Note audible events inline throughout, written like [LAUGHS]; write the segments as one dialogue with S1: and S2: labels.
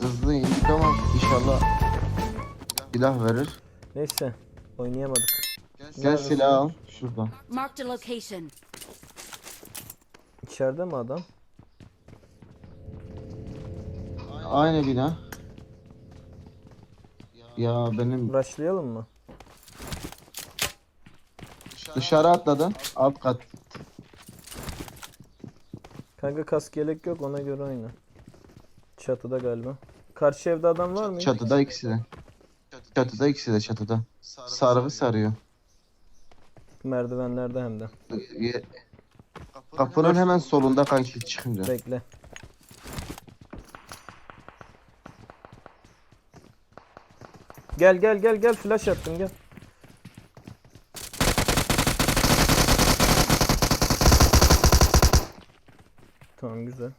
S1: Hızlı indik ama inşallah silah verir.
S2: Neyse oynayamadık.
S1: Gel silah al. Şuradan.
S3: Marked a location.
S2: İçeride mi adam?
S1: Aynı bina. Ya benim
S2: Rushlayalım mı?
S1: dışarı atladın. Alt kat.
S2: Kanka kask yelek yok ona göre oyna. Çatıda galiba. Karşı evde adam var mı?
S1: Çatıda ikisi de. Çatıda ikisi de çatıda. Sarığı sarıyor.
S2: Merdivenlerde hem de.
S1: Ye- Kapının hemen solunda kanki çıkınca.
S2: Bekle. Gel gel gel gel flash attım gel. Tamam güzel.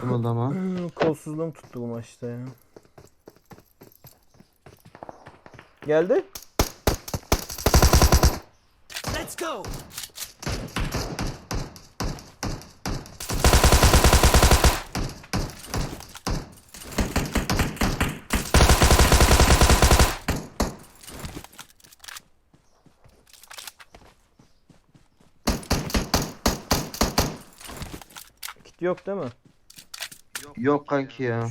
S1: Kımıldama. [LAUGHS]
S2: Kolsuzluğum tuttu bu maçta ya. Geldi.
S4: Let's go.
S2: Kit yok değil mi?
S1: Yok kanki ya.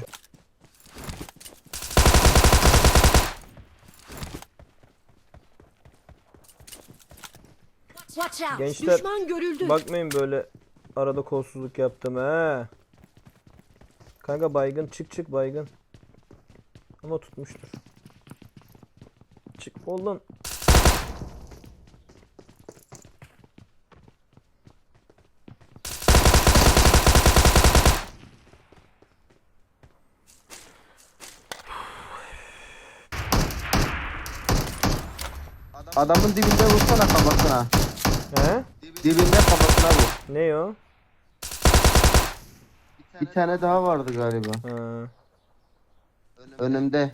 S3: Watch out.
S2: Gençler
S3: Düşman görüldü.
S2: bakmayın böyle arada kolsuzluk yaptım he. Kanka baygın çık çık baygın. Ama tutmuştur. Çık oğlum.
S1: Adamın dibinde vursana kafasına.
S2: He?
S1: Dibinde kafasına vur.
S2: Ne o?
S1: Bir tane daha vardı galiba.
S2: Ha.
S1: Önümde.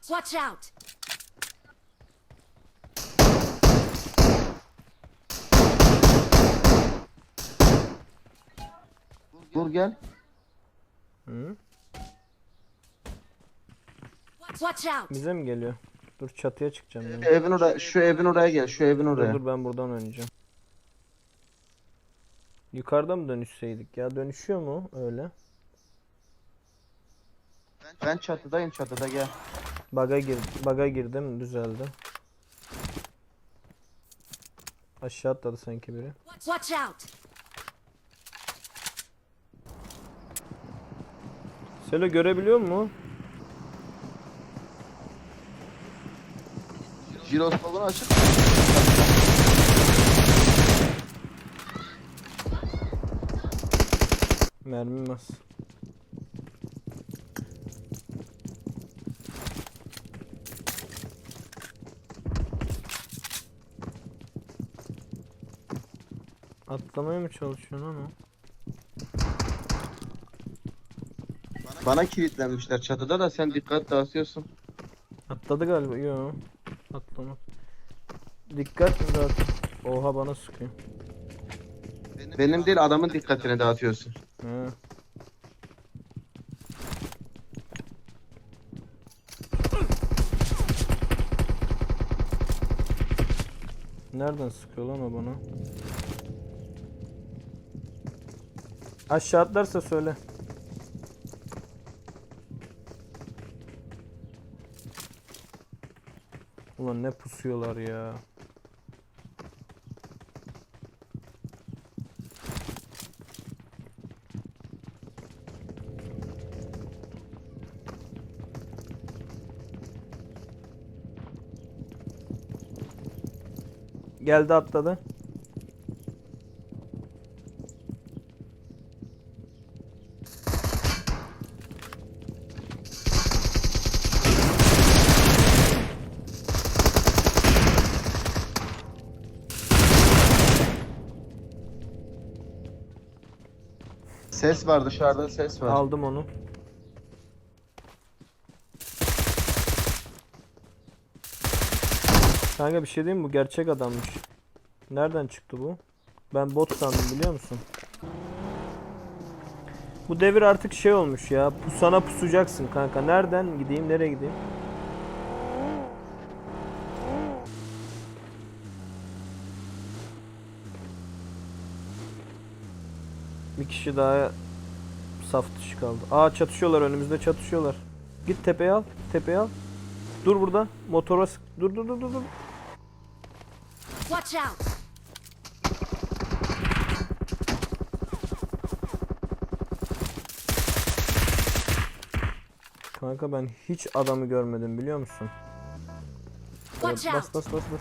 S3: Watch out.
S1: Vur gel.
S2: Hı?
S3: Watch out.
S2: Bize mi geliyor? Dur çatıya çıkacağım ben.
S1: Şu evin oraya, şu evin oraya gel. Şu evin
S2: Dur
S1: oraya.
S2: dur ben buradan oynayacağım. Yukarıda mı dönüşseydik ya? Dönüşüyor mu öyle?
S1: Ben çatıdayım çatıda gel.
S2: Baga gir baga girdim düzeldi. Aşağı atladı sanki biri.
S3: Watch out.
S2: Selo görebiliyor mu?
S1: Jiroskopun açık.
S2: Mermim az. Atlamaya mı çalışıyorsun ama?
S1: Bana kilitlenmişler çatıda da sen dikkat dağıtıyorsun.
S2: Atladı galiba. Yo. Atlama. Dikkat mi zaten? Oha bana sıkıyor.
S1: Benim değil adamın dikkatini dağıtıyorsun.
S2: He. Nereden sıkıyor lan o bana? Aşağı atlarsa söyle. Ulan ne pusuyorlar ya. Geldi atladı.
S1: Ses var dışarıda ses var.
S2: Aldım onu. Kanka bir şey diyeyim? Bu gerçek adammış. Nereden çıktı bu? Ben bot sandım biliyor musun? Bu devir artık şey olmuş ya. Pusana pusacaksın kanka. Nereden gideyim, nereye gideyim? Bir kişi daha saf dışı kaldı. Aa çatışıyorlar önümüzde çatışıyorlar. Git tepeye al, tepeye al. Dur burada. Motora sık. Dur dur dur dur. dur.
S3: Watch out!
S2: Kanka ben hiç adamı görmedim biliyor musun? Evet, bas bas bas bas.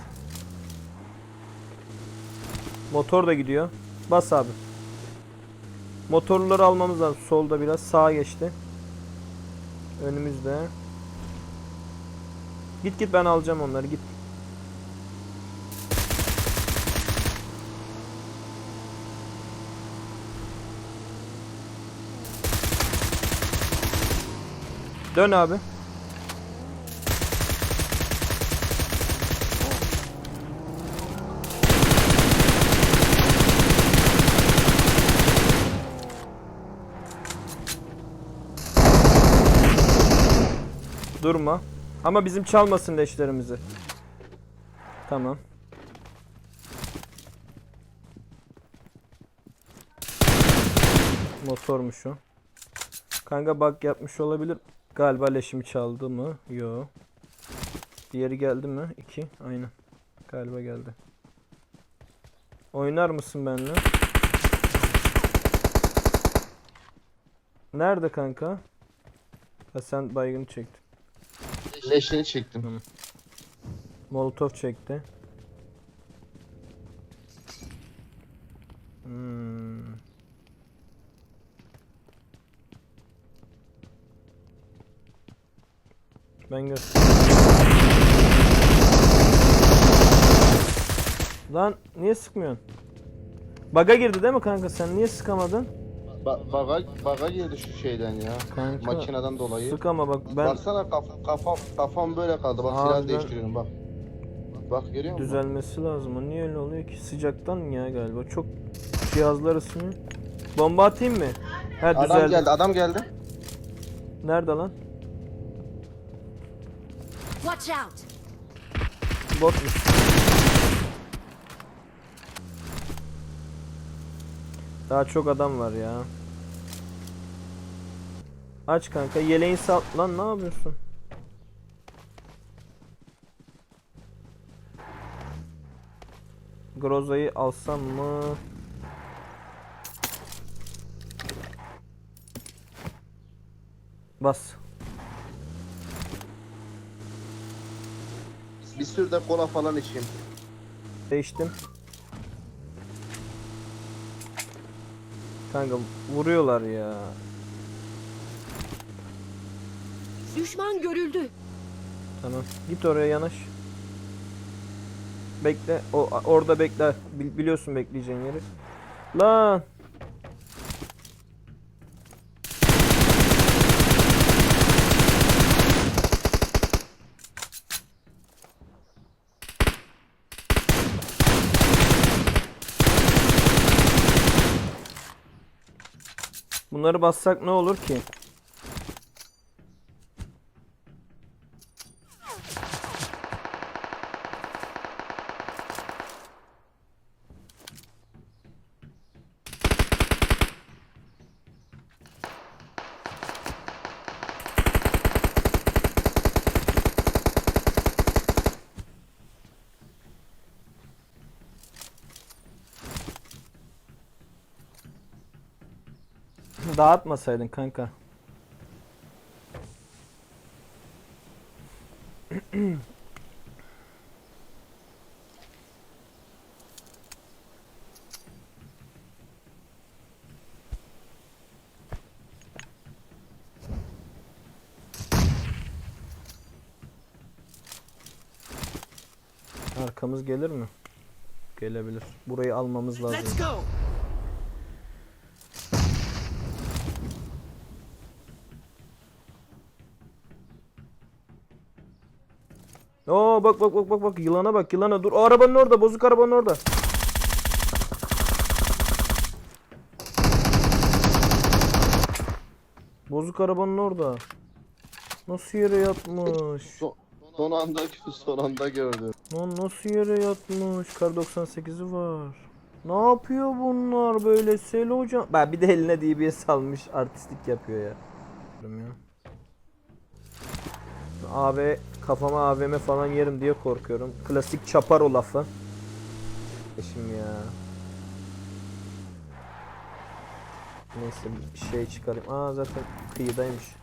S2: Motor da gidiyor. Bas abi. Motorları almamız lazım. Solda biraz sağa geçti. Önümüzde. Git git ben alacağım onları git. Dön abi. Durma. Ama bizim çalmasın leşlerimizi. Tamam. Motormuş o. Kanka bug yapmış olabilir. Galiba leşimi çaldı mı? Yo. Diğeri geldi mi? 2. Aynen. Galiba geldi. Oynar mısın benimle? Nerede kanka? Ha sen baygını çektin.
S1: Leşini çektim.
S2: Molotov çekti. Hmm. Ben. Lan niye sıkmıyorsun? Baga girdi değil mi kanka? Sen niye sıkamadın?
S1: Ba baga, baga girdi şu şeyden ya.
S2: Kanka
S1: Makineden dolayı.
S2: sık ama bak ben
S1: Baksana kaf kafam kafam böyle kaldı. Bak silah değiştiriyorum bak. Bak görüyor musun?
S2: düzelmesi lazım. O niye öyle oluyor ki? Sıcaktan ya galiba. Çok cihazlar ısınıyor. Bomba atayım mı? He
S1: Adam
S2: düzeldi.
S1: geldi, adam geldi.
S2: Nerede lan?
S3: Watch out!
S2: Botmuş. Daha çok adam var ya. Aç kanka yeleğin sal... Lan ne yapıyorsun? Groza'yı alsam mı? Bas.
S1: Bir sürü de kola falan içeyim.
S2: Değiştim. Kanka vuruyorlar ya.
S3: Düşman görüldü.
S2: Tamam. Git oraya yanaş. Bekle. O orada bekle. Bil- biliyorsun bekleyeceğin yeri. Lan. Bunları bassak ne olur ki? Dağıtmasaydın kanka. [CLEARS THROAT] Arkamız gelir mi? Gelebilir. Burayı almamız lazım. Oo bak bak bak bak bak yılana bak yılana dur. O arabanın orada bozuk arabanın orada. Bozuk arabanın orada. Nasıl yere yatmış?
S1: Son, son anda son anda gördüm.
S2: Lan nasıl yere yatmış? Kar 98'i var. Ne yapıyor bunlar böyle Selo hocam? Ben bir de eline DBS almış artistlik yapıyor ya. ya. Kafama AVM falan yerim diye korkuyorum. Klasik çapar o lafı. Eşim ya. Neyse bir şey çıkarayım. Aa zaten kıyıdaymış.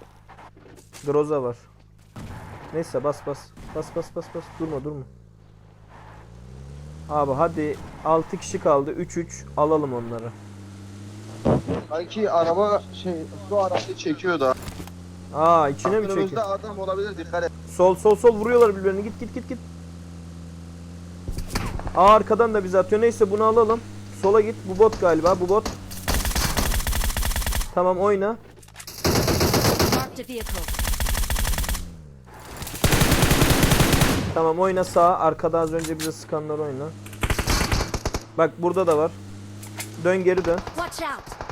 S2: Groza var. Neyse bas bas. Bas bas bas bas. Durma durma. Abi hadi 6 kişi kaldı. 3-3 alalım onları.
S1: Sanki araba şey bu arabayı çekiyor da.
S2: Aa içine mi
S1: Önümüzde
S2: çekiyor?
S1: adam olabilir dikkat et.
S2: Sol sol sol vuruyorlar birbirlerini. Git git git git. Aa arkadan da bizi atıyor. Neyse bunu alalım. Sola git. Bu bot galiba. Bu bot. Tamam oyna. Tamam oyna sağ. Arkada az önce bize sıkanlar oyna. Bak burada da var. Dön geri dön.
S3: Watch out.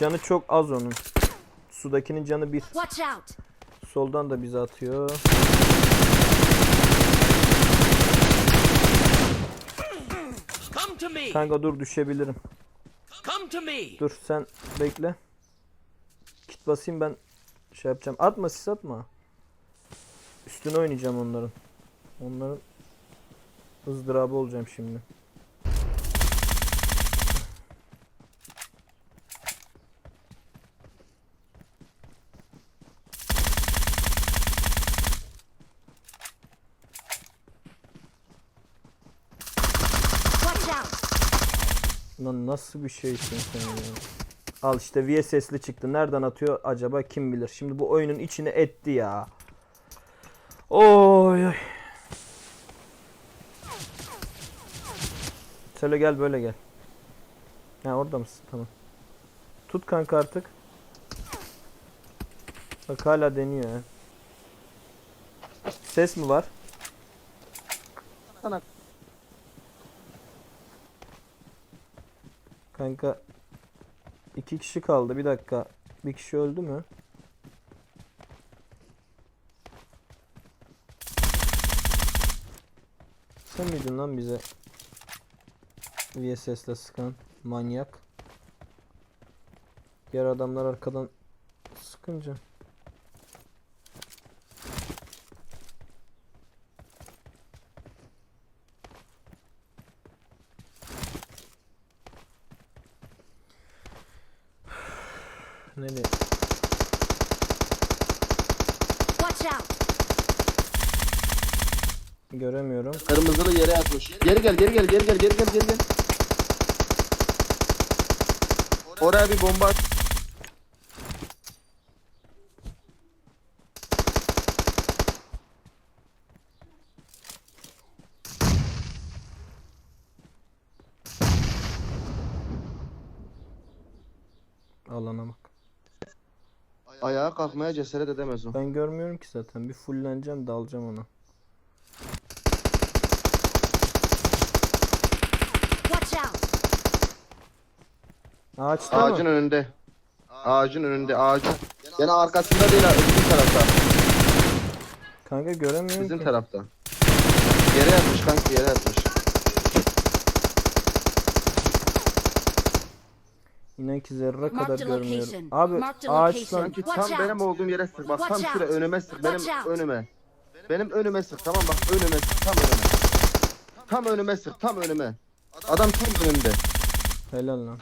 S2: Canı çok az onun. Sudakinin canı bir. Soldan da bizi atıyor. Kanka dur düşebilirim. Dur sen bekle. Kit basayım ben şey yapacağım. Atma sis atma. Üstüne oynayacağım onların. Onların ızdırabı olacağım şimdi. Nasıl bir şeysin sen ya. Al işte VSS'li çıktı. Nereden atıyor acaba kim bilir. Şimdi bu oyunun içine etti ya. Oy oy. Söyle gel böyle gel. Ha orada mısın? Tamam. Tut kanka artık. Bak hala deniyor ya. Ses mi var?
S1: Sana
S2: Kanka iki kişi kaldı. Bir dakika. Bir kişi öldü mü? Sen miydin lan bize VSS'le sıkan manyak? Diğer adamlar arkadan sıkınca. Nereye?
S3: Watch out.
S2: Göremiyorum.
S1: kırmızılı yere atmış. Geri gel geri gel geri gel geri gel geri gel. Oraya bir bomba at.
S2: Alana bak.
S1: Ayağa kalkmaya cesaret edemez o.
S2: Ben görmüyorum ki zaten. Bir fulleneceğim de alacağım onu.
S3: Watch out.
S2: Ağaçta
S1: Ağacın
S2: mı?
S1: önünde. Ağacın önünde ağacın. Yani arkasında değil ha öbür tarafta.
S2: Kanka göremiyorum
S1: Bizim
S2: ki.
S1: tarafta. Yere yatmış kanki yere yatmış.
S2: İnan ki zerre kadar görmüyorum.
S3: location.
S2: Abi
S3: location.
S1: Sanki tam
S3: out.
S1: benim olduğum yere sık. Bak tam
S3: Watch
S1: şuraya
S3: out.
S1: önüme sık. Benim
S3: Watch out.
S1: önüme. Benim önüme sık. Tamam bak önüme sık. Tam önüme. Tam önüme sık. Tam önüme. Adam tam önümde.
S2: helal lan.